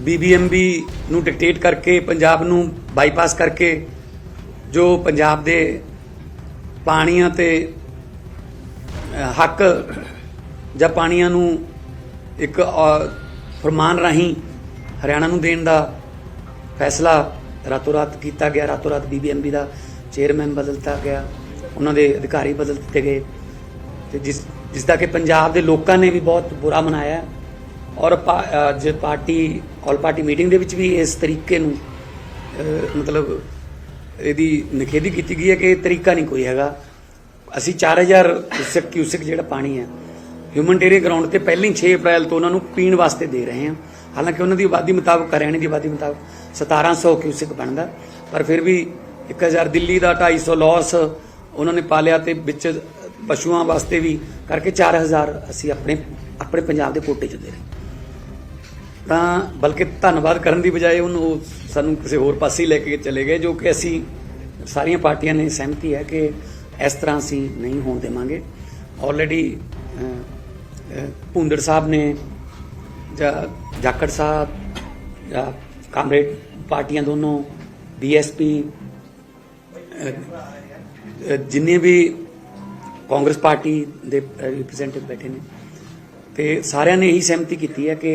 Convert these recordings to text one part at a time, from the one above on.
BBMB ਨੂੰ dictate ਕਰਕੇ ਪੰਜਾਬ ਨੂੰ ਬਾਈਪਾਸ ਕਰਕੇ ਜੋ ਪੰਜਾਬ ਦੇ ਪਾਣੀਆਂ ਤੇ ਹੱਕ ਜਾਂ ਪਾਣੀਆਂ ਨੂੰ ਇੱਕ ਅ, ਫਰਮਾਨ ਰਾਹੀਂ ਹਰਿਆਣਾ ਨੂੰ ਦੇਣ ਦਾ ਫੈਸਲਾ ਰਾਤੋਂ ਰਾਤ ਕੀਤਾ ਗਿਆ। ਰਾਤੋਂ ਰਾਤ ਬੀਬੀਐਮਬੀ ਦਾ ਚੇਅਰਮੈਨ ਬਦਲਤਾ ਗਿਆ। ਉਹਨਾਂ ਦੇ ਅਧਿਕਾਰੀ ਬਦਲ ਦਿੱਤੇ ਗਏ। ਤੇ ਜਿਸ ਜਿਸ ਦਾ ਕਿ ਪੰਜਾਬ ਦੇ ਲੋਕਾਂ ਨੇ ਵੀ ਬਹੁਤ ਬੁਰਾ ਮਨਾਇਆ। ਔਰ ਪਾ- ਅੱਜ ਪਾਰਟੀ ਆਲ ਪਾਰਟੀ ਮੀਟਿੰਗ ਦੇ ਵਿੱਚ ਵੀ ਇਸ ਤਰੀਕੇ ਨੂੰ ਮਤਲਬ ਇਹਦੀ ਨਿਖੇਧੀ ਕੀਤੀ ਗਈ ਹੈ ਕਿ ਇਹ ਤਰੀਕਾ ਨਹੀਂ ਕੋਈ ਹੈਗਾ। ਅਸੀਂ 4000 ਕਿਊਸਕ ਕਿਊਸਕ ਜਿਹੜਾ ਪਾਣੀ ਹੈ ਹਿਊਮਨਟੇਰੀਅਨ ਗਰਾਊਂਡ ਤੇ ਪਹਿਲੀ 6 ਅਪ੍ਰੈਲ ਤੋਂ ਉਹਨਾਂ ਨੂੰ ਪੀਣ ਵਾਸਤੇ ਦੇ ਰਹੇ ਹਾਂ। ਹਾਲਾਂਕਿ ਉਹਨਾਂ ਦੀ ਆਬਾਦੀ ਮੁਤਾਬਕ, ਹਰਿਆਣੇ ਦੀ ਆਬਾਦੀ ਮੁਤਾਬਕ 1700 ਕਿਊਸਕ ਬਣਦਾ। ਪਰ ਫਿਰ ਵੀ 1000 ਦਿੱਲੀ ਦਾ 250 ਲਾਸ ਉਹਨਾਂ ਨੇ ਪਾਲਿਆ ਤੇ ਵਿੱਚ ਪਸ਼ੂਆਂ ਵਾਸਤੇ ਵੀ ਕਰਕੇ 4000 ਅਸੀਂ ਆਪਣੇ ਆਪਣੇ ਪੰਜਾਬ ਦੇ ਕੋਟੇ ਚ ਦੇ ਰਹੇ ਤਾਂ ਬਲਕਿ ਧੰਨਵਾਦ ਕਰਨ ਦੀ ਬਜਾਏ ਉਹਨੂੰ ਉਹ ਸਾਨੂੰ ਕਿਸੇ ਹੋਰ ਪਾਸੇ ਲੈ ਕੇ ਚਲੇ ਗਏ, ਜੋ ਕਿ ਅਸੀਂ ਸਾਰੀਆਂ ਪਾਰਟੀਆਂ ਨੇ ਸਹਿਮਤੀ ਹੈ ਕਿ ਇਸ ਤਰ੍ਹਾਂ ਅਸੀਂ ਨਹੀਂ ਹੋਣ ਦੇਵਾਂਗੇ। ਆਲਰੇਡੀ ਭੁੰਦੜ ਸਾਹਿਬ ਨੇ ਜਾਂ ਜਾਖੜ ਸਾਹਿਬ ਜਾਂ ਕਾਮਰੇਡ ਪਾਰਟੀਆਂ ਦੋਨੋਂ ਬੀਐਸਪੀ ਜਿੰਨੇ ਵੀ ਕਾਂਗਰਸ ਪਾਰਟੀ ਦੇ ਰਿਪਰੈਜ਼ੈਂਟੇਟਿਵ ਬੈਠੇ ਨੇ, ਤੇ ਸਾਰਿਆਂ ਨੇ ਇਹੀ ਸਹਿਮਤੀ ਕੀਤੀ ਹੈ ਕਿ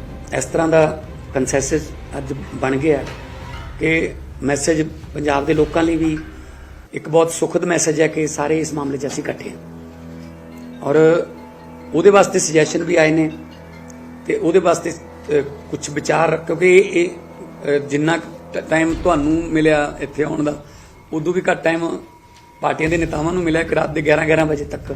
ਇਸ ਤਰ੍ਹਾਂ ਦਾ ਕੰਸੈਂਸਸ ਅੱਜ ਬਣ ਗਿਆ ਕਿ ਮੈਸੇਜ ਪੰਜਾਬ ਦੇ ਲੋਕਾਂ ਲਈ ਵੀ ਇੱਕ ਬਹੁਤ ਸੁਖਦ ਮੈਸੇਜ ਹੈ ਕਿ ਸਾਰੇ ਇਸ ਮਾਮਲੇ 'ਚ ਅਸੀਂ ਇਕੱਠੇ ਹਾਂ। ਔਰ ਉਹਦੇ ਵਾਸਤੇ ਸੁਜੈਸ਼ਨ ਵੀ ਆਏ ਨੇ ਤੇ ਉਹਦੇ ਵਾਸਤੇ ਕੁਝ ਵਿਚਾਰ ਕਿਉਂਕਿ ਇਹ ਇਹ, ਅ, ਜਿੰਨਾ ਟਾਈਮ ਤੁਹਾਨੂੰ ਮਿਲਿਆ ਇੱਥੇ ਆਉਣ ਦਾ ਉਦੋਂ ਵੀ ਘੱਟ ਟਾਈਮ ਪਾਰਟੀਆਂ ਦੇ ਨੇਤਾਵਾਂ ਨੂੰ ਮਿਲਿਆ ਕਿ ਰਾਤ ਦੇ 11 11 ਵਜੇ ਤੱਕ।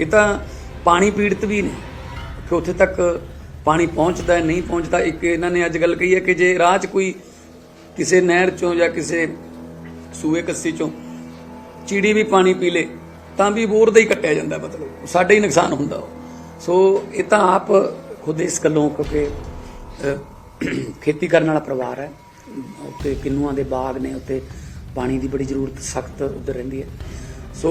ਇਹ ਤਾਂ ਪਾਣੀ ਪੀੜਤ ਵੀ ਨੇ। ਕਿ ਉੱਥੇ ਤੱਕ ਪਾਣੀ ਪਹੁੰਚਦਾ ਹੈ, ਨਹੀਂ ਪਹੁੰਚਦਾ, ਇੱਕ ਇਹਨਾਂ ਨੇ ਅੱਜ ਗੱਲ ਕਹੀ ਹੈ ਕਿ ਜੇ ਰਾਹ 'ਚ ਕੋਈ ਕਿਸੇ ਨਹਿਰ ਚੋਂ ਜਾਂ ਕਿਸੇ ਸੂਏ ਕੱਸੀ ਚੋਂ ਚਿੜੀ ਵੀ ਪਾਣੀ ਪੀ ਲੇ, ਤਾਂ ਵੀ ਬੋਰ ਦਾ ਹੀ ਕੱਟਿਆ ਜਾਂਦਾ ਮਤਲਬ। ਸਾਡੇ ਹੀ ਨੁਕਸਾਨ ਹੁੰਦਾ ਉਹ। ਸੋ ਇਹ ਤਾਂ ਆਪ ਖੁਦ ਇਸ ਗੱਲੋਂ ਕਿਉਂਕਿ ਖੇਤੀ ਕਰਨ ਵਾਲਾ ਪਰਿਵਾਰ ਹੈ। ਉੱਤੇ ਕਿੰਨੂਆਂ ਦੇ ਬਾਗ ਨੇ ਉੱਤੇ ਪਾਣੀ ਦੀ ਬੜੀ ਜ਼ਰੂਰਤ ਸਖਤ ਉੱਧਰ ਰਹਿੰਦੀ ਹੈ। ਸੋ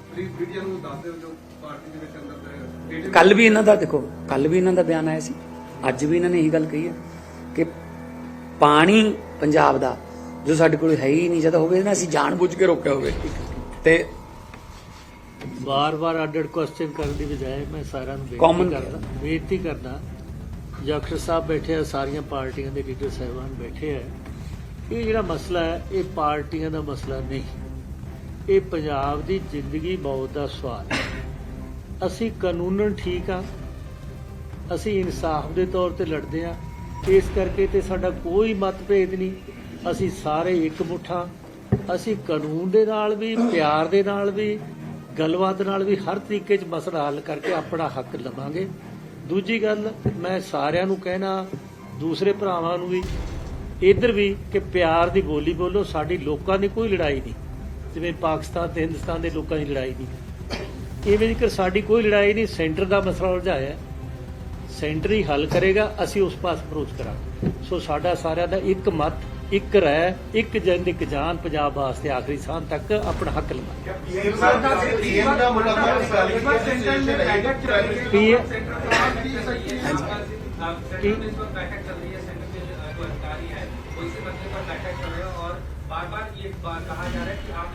ਪਲੀਜ਼ ਮੀਡੀਆ ਨੂੰ ਦੱਸ ਦਿਓ ਜੋ ਪਾਰਟੀ ਦੇ ਵਿੱਚ ਅੰਦਰ ਦੇ ਕੱਲ ਵੀ ਇਹਨਾਂ ਦਾ ਦੇਖੋ ਕੱਲ ਵੀ ਇਹਨਾਂ ਦਾ ਬਿਆਨ ਆਇਆ ਸੀ। ਅੱਜ ਵੀ ਇਹਨਾਂ ਨੇ ਇਹੀ ਗੱਲ ਕਹੀ ਹੈ ਕਿ ਪਾਣੀ ਪੰਜਾਬ ਦਾ ਜੋ ਸਾਡੇ ਕੋਲ ਹੈ ਹੀ ਨਹੀਂ ਜਦੋਂ ਹੋਵੇ ਨਾ ਅਸੀਂ ਜਾਣਬੁੱਝ ਕੇ ਰੋਕਿਆ ਹੋਵੇ। ਤੇ ਵਾਰ-ਵਾਰ ਅੱਡ-ਅੱਡ ਕੁਐਸਚਨ ਕਰਨ ਦੀ ਬਜਾਏ ਮੈਂ ਸਾਰਿਆਂ ਨੂੰ ਬੇਨਤੀ ਕਰਦਾ ਬੇਨਤੀ ਕਰਦਾ ਜਖਰ ਸਾਹਿਬ ਬੈਠੇ ਆ ਸਾਰੀਆਂ ਪਾਰਟੀਆਂ ਦੇ ਲੀਡਰ ਸਾਹਿਬਾਨ ਬੈਠੇ ਆ ਇਹ ਜਿਹੜਾ ਮਸਲਾ ਹੈ ਇਹ ਪਾਰਟੀਆਂ ਦਾ ਮਸਲਾ ਨਹੀਂ। ਇਹ ਪੰਜਾਬ ਦੀ ਜ਼ਿੰਦਗੀ ਮੌਤ ਦਾ ਸਵਾਲ ਹੈ। ਅਸੀਂ ਕਾਨੂੰਨਨ ਠੀਕ ਆ। ਅਸੀਂ ਇਨਸਾਫ ਦੇ ਤੌਰ ਤੇ ਲੜਦੇ ਆ। ਇਸ ਕਰਕੇ ਤੇ ਸਾਡਾ ਕੋਈ ਮਤਭੇਦ ਨਹੀਂ। ਅਸੀਂ ਸਾਰੇ ਇੱਕ ਮੁੱਠਾ। ਅਸੀਂ ਕਾਨੂੰਨ ਦੇ ਨਾਲ ਵੀ, ਪਿਆਰ ਦੇ ਨਾਲ ਵੀ, ਗੱਲਬਾਤ ਨਾਲ ਵੀ ਹਰ ਤਰੀਕੇ 'ਚ ਮਸਲਾ ਹੱਲ ਕਰਕੇ ਆਪਣਾ ਹੱਕ ਲਵਾਂਗੇ। ਦੂਜੀ ਗੱਲ, ਮੈਂ ਸਾਰਿਆਂ ਨੂੰ ਕਹਿਣਾ, ਦੂਸਰੇ ਭਰਾਵਾਂ ਨੂੰ ਵੀ, ਇੱਧਰ ਵੀ ਕਿ ਪਿਆਰ ਦੀ ਬੋਲੀ ਬੋਲੋ, ਸਾਡੀ ਲੋਕਾਂ ਦੀ ਕੋਈ ਲੜਾਈ ਨਹੀਂ। ਜਿਵੇਂ ਪਾਕਿਸਤਾਨ ਤੇ ਹਿੰਦੁਸਤਾਨ ਦੇ ਲੋਕਾਂ ਦੀ ਲੜਾਈ ਨਹੀਂ ਇਵੇਂ ਜੇਕਰ ਸਾਡੀ ਕੋਈ ਲੜਾਈ ਨਹੀਂ ਸੈਂਟਰ ਦਾ ਮਸਲਾ ਉਲਝਾਇਆ ਹੈ। ਸੈਂਟਰ ਹੀ ਹੱਲ ਕਰੇਗਾ ਅਸੀਂ ਉਸ ਪਾਸ ਅਪਰੋਚ ਕਰਾਂਗੇ ਸੋ ਸਾਡਾ ਸਾਰਿਆਂ ਦਾ ਇੱਕ ਮਤ ਇੱਕ ਰਹਿ ਇੱਕ ਜਿੰਦ ਇੱਕ ਜਾਨ ਪੰਜਾਬ ਵਾਸਤੇ ਆਖਰੀ ਸਾਹ ਤੱਕ ਆਪਣਾ ਹੱਕ ਲਵਾਂਗੇ ਪੀਐਮ ਸਾਹਿਬ ਦਾ ਪੀਐਮ ਦਾ ਮੁਲਾਕਾਤ ਇਸ ਗੱਲ ਦੀ ਹੈ ਪੀਏ सेंटर में इस वक्त बैठक चल रही है सेंटर के जो अधिकारी है वो इसी मसले पर बैठक कर रहे हैं और बार बार ये बात कहा जा रहा है कि आप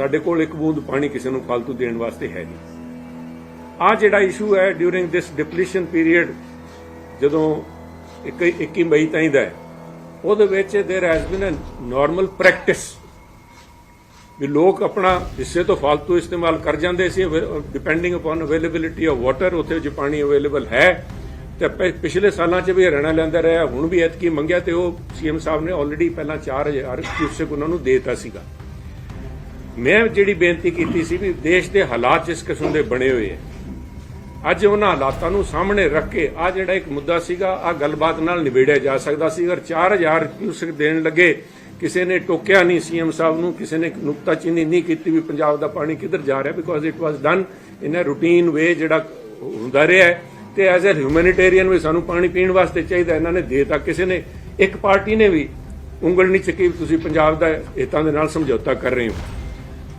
ਸਾਡੇ ਕੋਲ ਇੱਕ ਬੂੰਦ ਪਾਣੀ ਕਿਸੇ ਨੂੰ ਫालतू ਦੇਣ ਵਾਸਤੇ ਹੈ ਨਹੀਂ। ਆ ਜਿਹੜਾ ਇਸ਼ੂ ਹੈ ਡਿਊਰਿੰਗ ਦਿਸ ਡਿਪਲੀਸ਼ਨ ਪੀਰੀਅਡ ਜਦੋਂ 21 ਮਈ ਤਾਈਂ ਦਾ ਉਹਦੇ ਵਿੱਚ there has been a normal practice ਵੀ ਲੋਕ ਆਪਣਾ ਹਿੱਸੇ ਤੋਂ ਫालतू ਇਸਤੇਮਾਲ ਕਰ ਜਾਂਦੇ ਸੀ depending upon availability of water ਉੱਥੇ ਜੇ ਪਾਣੀ ਅਵੇਲੇਬਲ ਹੈ, ਤੇ ਪਿਛਲੇ ਸਾਲਾਂ 'ਚ ਵੀ ਰਹਿਣਾ ਲੈਂਦਾ ਰਿਹਾ, ਹੁਣ ਵੀ ਐਤਕੀ ਮੰਗਿਆ ਤੇ ਉਹ ਸੀਐਮ ਸਾਹਿਬ ਨੇ ਆਲਰੇਡੀ ਪਹਿਲਾਂ 4000 ਕਿਊਸਕ ਉਹਨਾਂ ਨੂੰ ਦੇਤਾ ਸੀਗਾ। ਮੈਂ ਜਿਹੜੀ ਬੇਨਤੀ ਕੀਤੀ ਸੀ ਵੀ ਦੇਸ਼ ਦੇ ਹਾਲਾਤ ਜਿਸ ਕਿਸਮ ਦੇ ਬਣੇ ਹੋਏ ਹੈ ਅੱਜ ਉਹਨਾਂ ਹਾਲਾਤਾਂ ਨੂੰ ਸਾਹਮਣੇ ਰੱਖ ਕੇ ਆ ਜਿਹੜਾ ਇੱਕ ਮੁੱਦਾ ਸੀਗਾ, ਆ ਗੱਲਬਾਤ ਨਾਲ ਨਿਬੇੜਿਆ ਜਾ ਸਕਦਾ ਸੀ। ਅਗਰ 4000 ਕਿਊਸੈਕ ਦੇਣ ਲੱਗੇ, ਕਿਸੇ ਨੇ ਟੋਕਿਆ ਨਹੀਂ ਸੀਐਮ ਸਾਹਿਬ ਨੂੰ, ਕਿਸੇ ਨੇ ਨੁਕਤਾਚੀਨੀ ਨਹੀਂ ਕੀਤੀ ਵੀ ਪੰਜਾਬ ਦਾ ਪਾਣੀ ਕਿੱਧਰ ਜਾ ਰਿਹਾ because it was done in a routine way ਜਿਹੜਾ ਹੁੰਦਾ ਰਿਹਾ ਹੈ। ਤੇ ਐਜ਼ ਅ ਹਿਊਮੈਨਿਟੇਰੀਅਨ ਵੀ ਸਾਨੂੰ ਪਾਣੀ ਪੀਣ ਵਾਸਤੇ ਚਾਹੀਦਾ, ਇਹਨਾਂ ਨੇ ਦੇਤਾ। ਕਿਸੇ ਨੇ, ਇੱਕ ਪਾਰਟੀ ਨੇ ਵੀ ਉਂਗਲ ਨਹੀਂ ਚੱਕੀ ਵੀ ਤੁਸੀਂ ਪੰਜਾਬ ਦਾ ਹਿੱਤਾਂ ਦੇ ਨਾਲ ਸਮਝੌਤਾ ਕਰ ਰਹੇ ਹੋ।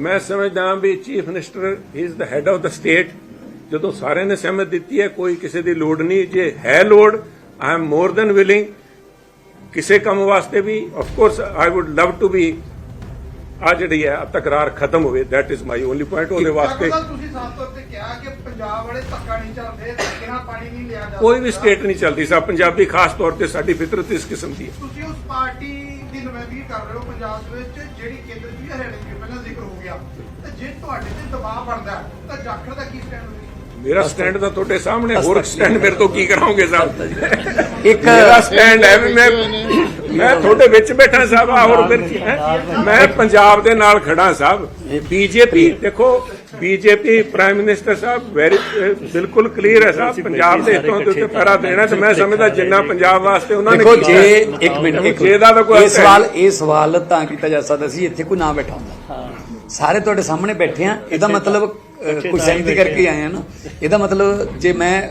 ਮੈਂ ਸਮਝਦਾ ਹਾਂ ਵੀ chief minister is the head of the state ਜਦੋਂ ਸਾਰਿਆਂ ਨੇ ਸਹਿਮਤ ਦਿੱਤੀ ਹੈ ਕੋਈ ਕਿਸੇ ਦੀ ਲੋੜ ਨਹੀਂ। ਜੇ ਹੈ ਲੋੜ I am more than willing ਕਿਸੇ ਕੰਮ ਵਾਸਤੇ ਵੀ of course I would love to be a ਜਿਹੜੀ ਹੈ ਤਕਰਾਰ ਖਤਮ ਹੋਵੇ। That is my only point ਉਹਦੇ ਵਾਸਤੇ ਤੁਸੀਂ ਸਾਫ਼ ਤੌਰ ਤੇ ਕਿਹਾ ਕਿ ਪੰਜਾਬ ਵਾਲੇ ਧੱਕਾ ਨਹੀਂ ਚੱਲਦੇ ਧੱਕੇ ਨਾਲ ਪਾਣੀ ਨਹੀਂ ਲਿਆ ਜਾ ਕੋਈ ਵੀ। ਸਟੇਟ ਨਹੀਂ ਚੱਲਦੀ ਸਾ ਪੰਜਾਬੀ ਖਾਸ ਤੌਰ ਤੇ ਸਾਡੀ ਫਿਤਰਤ ਇਸ ਕਿਸਮ ਦੀ ਹੈ। ਤੁਸੀਂ ਉਸ ਪਾਰਟੀ ਦੀ ਨੁਮਾਇੰਦਗੀ ਕਰ ਰਹੇ ਹੋ ਪੰਜਾਬ ਵਿੱਚ ਜਿਹੜੀ ਕੇਂਦਰ 'ਚ ਵੀ ਹਰਿਆਣੇ 'ਚ ਵੀ ਪਹਿਲਾਂ ਜ਼ਿਕਰ ਹੋ ਗਿਆ। ਤੇ ਜੇ ਤੁਹਾਡੇ ਤੇ ਦਬਾਅ ਬਣਦਾ ਹੈ, ਤਾਂ ਜਾਖੜ ਦਾ ਕੀ ਸਟੈਂਡ ਹੋਵੇਗਾ ਮੇਰਾ ਸਟੈਂਡ ਤਾਂ ਤੁਹਾਡੇ ਸਾਹਮਣੇ ਹੋਰ ਸਟੈਂਡ ਮੇਰੇ ਤੋਂ ਕੀ ਕਰਾਉਂਗੇ ਸਾਹਿਬ? ਇੱਕ ਮੇਰਾ ਸਟੈਂਡ ਹੈ ਵੀ ਮੈਂ ਮੈਂ ਤੁਹਾਡੇ ਵਿੱਚ ਬੈਠਾ ਸਾਹਿਬ ਆ ਹੋਰ ਫਿਰ ਕੀ ਹੈ? ਮੈਂ ਪੰਜਾਬ ਦੇ ਨਾਲ ਖੜਾ ਸਾਹਿਬ। ਬੀਜੇਪੀ ਦੇਖੋ ਬੀਜੇਪੀ ਪ੍ਰਾਈਮ ਮਿਨਿਸਟਰ ਸਾਹਿਬ ਵੈਰੀ ਬਿਲਕੁਲ ਕਲੀਅਰ ਹੈ ਸਾਹਿਬ ਪੰਜਾਬ ਦੇ ਹਿੱਤੋਂ ਦੇ ਉੱਤੇ ਪੈਰਾ ਦੇਣਾ ਤੇ ਮੈਂ ਸਮਝਦਾ ਜਿੰਨਾ ਪੰਜਾਬ ਵਾਸਤੇ ਉਹਨਾਂ ਨੇ ਦੇਖੋ ਜੇ ਇੱਕ ਮਿੰਟ ਇੱਕ ਜੇ ਦਾ ਤਾਂ ਕੋਈ ਇਹ ਸਵਾਲ ਇਹ ਸਵਾਲ ਤਾਂ ਕੀਤਾ ਜਾ ਸਕਦਾ ਸੀ ਇੱਥੇ ਕੋਈ ਨਾ ਬੈਠਾ ਹੁੰਦਾ। ਸਾਰੇ ਤੁਹਾਡੇ ਸਾਹਮਣੇ ਬੈਠੇ ਆ ਇਹਦਾ ਮਤਲਬ ਕੋਈ ਸਹਿਮਤੀ ਕਰਕੇ ਆਏ ਆ ਨਾ। ਇਹਦਾ ਮਤਲਬ ਜੇ ਮੈਂ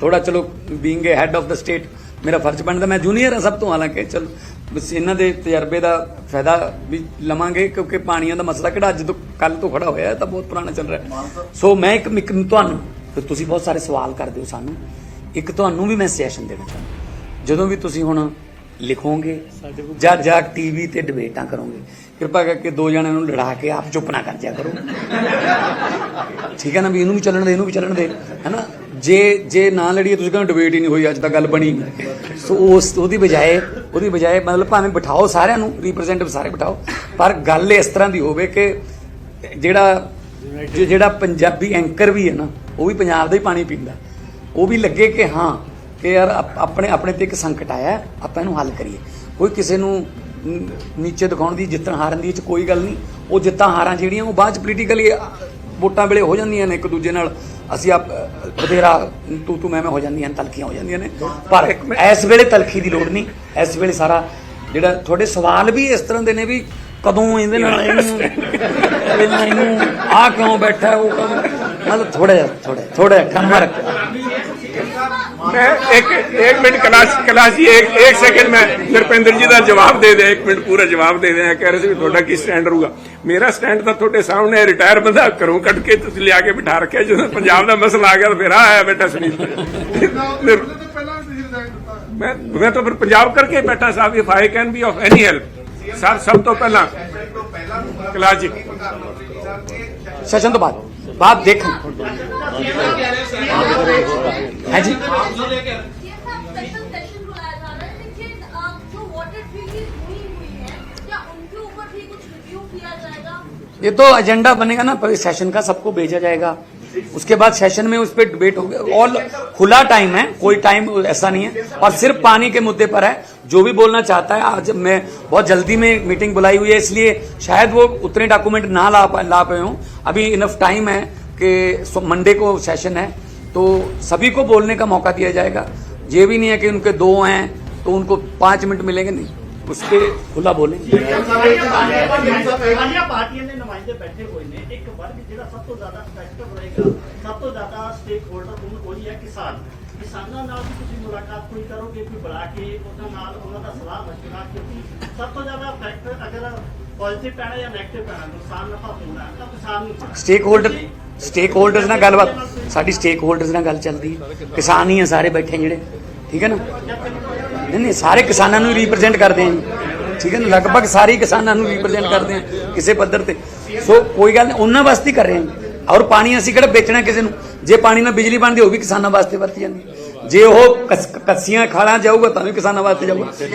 ਥੋੜਾ ਚਲੋ being head of the state ਮੇਰਾ ਫਰਜ਼ ਬਣਦਾ ਮੈਂ ਜੂਨੀਅਰ ਹਾਂ ਸਭ ਤੋਂ ਹਾਲਾਂਕਿ ਚਲ ਬਸ ਇਹਨਾਂ ਦੇ ਤਜਰਬੇ ਦਾ ਫਾਇਦਾ ਵੀ ਲਵਾਂਗੇ ਕਿਉਂਕਿ ਪਾਣੀਆਂ ਦਾ ਮਸਲਾ ਕਿਹੜਾ ਅੱਜ ਤੋਂ ਕੱਲ ਤੋਂ ਖੜਾ ਹੋਇਆ ਹੈ ਤਾਂ ਬਹੁਤ ਪੁਰਾਣਾ ਚੱਲ ਰਿਹਾ। ਹੈ। ਸੋ ਮੈਂ ਇੱਕ ਇੱਕ ਤੁਹਾਨੂੰ ਫਿਰ ਤੁਸੀਂ ਬਹੁਤ ਸਾਰੇ ਸਵਾਲ ਕਰਦੇ ਹੋ ਸਾਨੂੰ। ਇੱਕ ਤੁਹਾਨੂੰ ਵੀ ਮੈਂ ਸਜੈਸ਼ਨ ਦੇਣਾ ਚਾਹੁੰਦਾ। ਜਦੋਂ ਵੀ ਤੁਸੀਂ ਹੁਣ ਲਿਖੋਗੇ ਕੋਲ ਜਾਂ ਜਾਂ ਟੀਵੀ ਤੇ ਡਿਬੇਟਾਂ ਕਰੋਗੇ ਕਿਰਪਾ ਕਰਕੇ ਦੋ ਜਣਿਆਂ ਨੂੰ ਲੜਾ ਕੇ ਆਪ ਚੁੱਪ ਨਾ ਕਰ ਜਿਆ ਕਰੋ। ਠੀਕ ਹੈ ਨਾ ਵੀ ਇਹਨੂੰ ਵੀ ਚੱਲਣ ਦੇ ਇਹਨੂੰ ਵੀ ਚੱਲਣ ਦੇ ਹੈਨਾ ਜੇ ਜੇ ਨਾ ਲੜੀਏ, ਤੁਸੀਂ ਕਹਿੰਦੇ ਡਿਬੇਟ ਹੀ ਨਹੀਂ ਹੋਈ, ਅੱਜ ਤੱਕ ਗੱਲ ਬਣੀ। ਸੋ ਉਸ, ਉਹਦੀ ਬਜਾਏ ਉਹਦੀ ਬਜਾਏ ਮਤਲਬ ਭਾਵੇਂ ਬਿਠਾਓ ਸਾਰਿਆਂ ਨੂੰ ਰਿਪਰੈਜ਼ੈਂਟੇਟਿਵ ਸਾਰੇ ਬਿਠਾਓ, ਪਰ ਗੱਲ ਇਸ ਤਰ੍ਹਾਂ ਦੀ ਹੋਵੇ ਕਿ ਜਿਹੜਾ ਜਿਹੜਾ ਪੰਜਾਬੀ ਐਂਕਰ ਵੀ ਹੈ ਨਾ, ਉਹ ਵੀ ਪੰਜਾਬ ਦਾ ਹੀ ਪਾਣੀ ਪੀਂਦਾ। ਉਹ ਵੀ ਲੱਗੇ ਕਿ ਹਾਂ, ਕਿ ਯਾਰ ਆਪਣੇ ਆਪਣੇ ਤੇ ਇੱਕ ਸੰਕਟ ਆਇਆ, ਆਪਾਂ ਇਹਨੂੰ ਹੱਲ ਕਰੀਏ। ਕੋਈ ਕਿਸੇ ਨੂੰ ਨੀਚੇ ਦਿਖਾਉਣ ਦੀ ਜਿੱਤਣ ਹਾਰਨ ਦੀ ਚ ਕੋਈ ਗੱਲ ਨਹੀਂ। ਉਹ ਜਿੱਤਾਂ ਹਾਰਾਂ ਜਿਹੜੀਆਂ, ਉਹ ਬਾਅਦ ਚ ਪੋਲੀਟੀਕਲੀ ਵੋਟਾਂ ਵੇਲੇ ਹੋ ਜਾਂਦੀਆਂ ਨੇ ਇੱਕ ਦੂਜੇ ਨਾਲ। ਅਸੀਂ ਆਪ ਬਥੇਰਾ, ਤੂੰ ਤੂੰ, ਮੈਂ ਮੈਂ ਹੋ ਜਾਂਦੀਆਂ ਨੇ ਤਲਖੀਆਂ ਹੋ ਜਾਂਦੀਆਂ ਨੇ। ਪਰ ਇਸ ਵੇਲੇ ਤਲਖੀ ਦੀ ਲੋੜ ਨਹੀਂ। ਇਸ ਵੇਲੇ ਸਾਰਾ ਜਿਹੜਾ ਤੁਹਾਡੇ ਸਵਾਲ ਵੀ ਇਸ ਤਰ੍ਹਾਂ ਦੇ ਨੇ ਵੀ ਕਦੋਂ ਇਹਦੇ ਨਾਲ ਇਹਨੂੰ ਇਹਨੂੰ- ਇਹਨੂੰ ਆ? ਕਿਉਂ ਬੈਠਾ ਉਹ ਕਦੋਂ ਮਤਲਬ ਥੋੜਾ ਜਿਹਾ ਥੋੜਾ ਥੋੜਾ ਜਿਹਾ ਕੰਮ ਰੱਖ। मैं एक एक मिनट कलाश कलाश जी एक एक सेकंड में ਨਰਪਿੰਦਰ ਜੀ ਦਾ ਜਵਾਬ ਦੇ ਦੇ ਇੱਕ ਮਿੰਟ ਪੂਰਾ ਜਵਾਬ ਦੇ ਦੇ ਕਹਿ ਰਹੇ ਸੀ ਤੁਹਾਡਾ ਕੀ ਸਟੈਂਡ ਰਹੂਗਾ ਮੇਰਾ ਸਟੈਂਡ ਤਾਂ ਤੁਹਾਡੇ ਸਾਹਮਣੇ ਰਿਟਾਇਰ ਬੰਦਾ ਘਰੋਂ ਕੱਢ ਕੇ ਤੁਸੀਂ ਲਿਆ ਕੇ ਬਿਠਾ ਰੱਖਿਆ ਜਦੋਂ ਪੰਜਾਬ ਦਾ ਮਸਲਾ ਆ ਗਿਆ ਤਾਂ ਫਿਰ ਆਇਆ ਬੇਟਾ ਸੁਨੀਲ ਮੈਂ ਮੈਂ ਤਾਂ ਫਿਰ ਪੰਜਾਬ ਕਰਕੇ ਬੈਠਾ ਸਾਹਿਬ if I can be of any help sir ਸਭ ਤੋਂ ਪਹਿਲਾਂ ਕਲਾਸ਼ ਜੀ ਸੈਸ਼ਨ ਤੋਂ बाप देख। है हाँ जी। ये तो एजेंडा बनेगा ना, पर सेशन का सबको भेजा जाएगा। उसके बाद सेशन में उस पर डिबेट होगी ऑल खुला टाइम है, कोई टाइम ऐसा नहीं है। और सिर्फ़ पानी के मुद्दे पर है। जो भी बोलना चाहता है, आज मैं बहुत जल्दी में मीटिंग बुलाई हुई है, इसलिए शायद वो उतने डॉक्यूमेंट ना ला पा ला पाए हूँ। अभी इनफ टाइम है कि मंडे को सेशन है। तो सभी को बोलने का मौका दिया जाएगा। ये भी नहीं है कि उनके दो हैं तो उनको पाँच मिनट मिलेंगे नहीं। उसके खुला बोले पार्टियों ने नुमाइंदे बैठे कोई नहीं ਸਭ ਤੋਂ ਜ਼ਿਆਦਾ ਸਟੇਕ ਹੋਲਡਰ ਉਹ ਉਹੀ ਹੈ ਕਿਸਾਨ। ਕਿਸਾਨਾਂ ਨਾਲ ਵੀ ਤੁਸੀਂ ਮੁਲਾਕਾਤ ਕੋਈ ਕਰੋਗੇ ਕੋਈ ਬੁਲਾ ਕੇ ਉਹਨਾਂ ਨਾਲ ਉਹਨਾਂ ਦਾ ਸਲਾਹ ਮਸ਼ਵਰਾ ਕਿਉਂਕਿ ਸਭ ਤੋਂ ਜ਼ਿਆਦਾ ਇਫੈਕਟ ਅਗਰ ਪੋਜ਼ਿਟਿਵ ਪੈਣਾ ਜਾਂ ਨੈਗੇਟਿਵ ਪੈਣਾ ਨੁਕਸਾਨ ਨਫਾ ਹੋਣਾ ਤਾਂ ਕਿਸਾਨ ਨੂੰ। ਸਟੇਕ ਹੋਲਡਰ ਸਟੇਕ ਹੋਲਡਰਸ ਨਾਲ ਗੱਲਬਾਤ ਸਾਡੀ ਸਟੇਕ ਹੋਲਡਰਸ ਨਾਲ ਗੱਲ ਚੱਲਦੀ ਹੈ। ਕਿਸਾਨ ਹੀ ਆ ਸਾਰੇ ਬੈਠੇ ਜਿਹੜੇ ਠੀਕ ਹੈ ਨਾ? ਨਹੀਂ ਨਹੀਂ ਸਾਰੇ ਕਿਸਾਨਾਂ ਨੂੰ ਰਿਪਰੈਜ਼ੈਂਟ ਕਰਦੇ ਆ ਠੀਕ ਹੈ ਨਾ? ਲਗਭਗ ਸਾਰੇ ਕਿਸਾਨਾਂ ਨੂੰ ਰਿਪਰੈਜ਼ੈਂਟ ਕਰਦੇ ਆ ਕਿਸੇ ਪੱਧਰ ਤੇ। ਸੋ ਕੋਈ ਗੱਲ ਨਹੀਂ ਉਹਨਾਂ ਵਾਸਤੇ ਹੀ ਕਰ ਰਹੇ ਹਾਂ ਔਰ ਪਾਣੀ ਅਸੀਂ ਕਿਹੜਾ ਵੇਚਣਾ ਕਿਸੇ ਨੂੰ? ਜੇ ਪਾਣੀ ਨਾਲ ਬਿਜਲੀ ਬਣਦੀ, ਉਹ ਵੀ ਕਿਸਾਨਾਂ ਵਾਸਤੇ ਵਰਤੀ ਜਾਂਦੀ। ਜੇ ਉਹ ਕੱਸ- ਕੱਸੀਆਂ ਖਾਲਾਂ ਜਾਊਗਾ, ਤਾਂ ਵੀ ਕਿਸਾਨਾਂ ਵਾਸਤੇ ਜਾਊਗਾ।